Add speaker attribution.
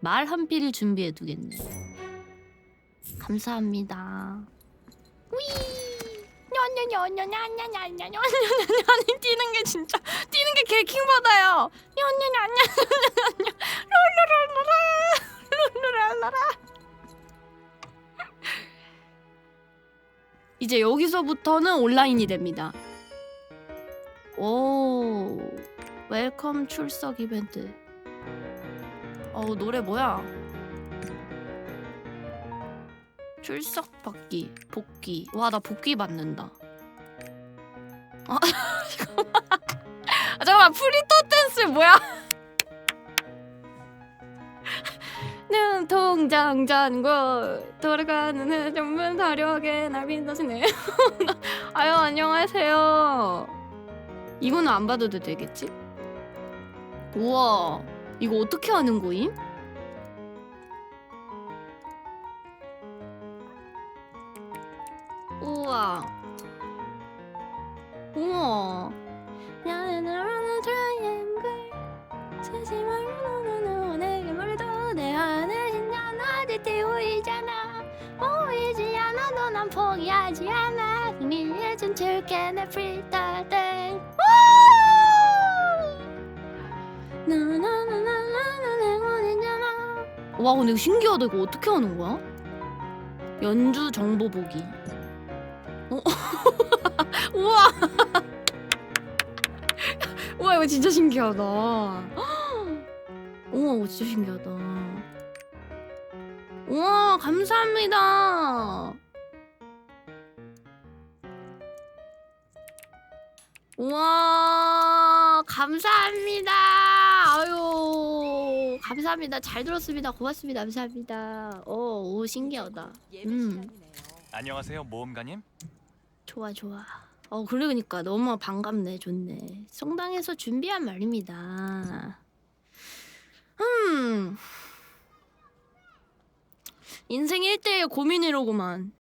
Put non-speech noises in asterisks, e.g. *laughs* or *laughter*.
Speaker 1: 말한 피를 준비해 두겠네. 감사합니다. 위. 냐냐냐냐냐냐냐냐냐냐냐냐 뛰는 게 진짜 뛰는 게 개킹 받아요. 냐냐냐냐냐냐냐 룰루랄라라 룰루랄라라. 이제 여기서부터는 온라인이 됩니다. 오 웰컴 출석 이벤트. 어우 노래 뭐야? 출석 받기 복귀. 와 나 복귀 받는다. *laughs* 아 잠깐만. 아, 잠깐만 프리토 댄스 뭐야? *laughs* 눈통장 잔고 돌아가는 해전문 다력에 날 빛나시네. *laughs* 아유 안녕하세요. 이거는 안 봐도 되겠지? 우와 이거 어떻게 하는 거임? 우와. 우와. 보이잖아. 와 근데 이거 신기하다. 이거 어떻게 하는 거야? 연주 정보 보기. 어? *laughs* 우와! *laughs* 우와 이거 진짜 신기하다. *gasps* 우와 이거 진짜 신기하다. 우와 감사합니다. 우와 감사합니다 감사합니다. 잘 들었습니다. 고맙습니다. 감사합니다. 어오 신기하다. 음.
Speaker 2: 안녕하세요 모험가님.
Speaker 1: 좋아 좋아. 어 그러니까 너무 반갑네. 좋네. 성당에서 준비한 말입니다. 음 인생 1대1 고민이로구만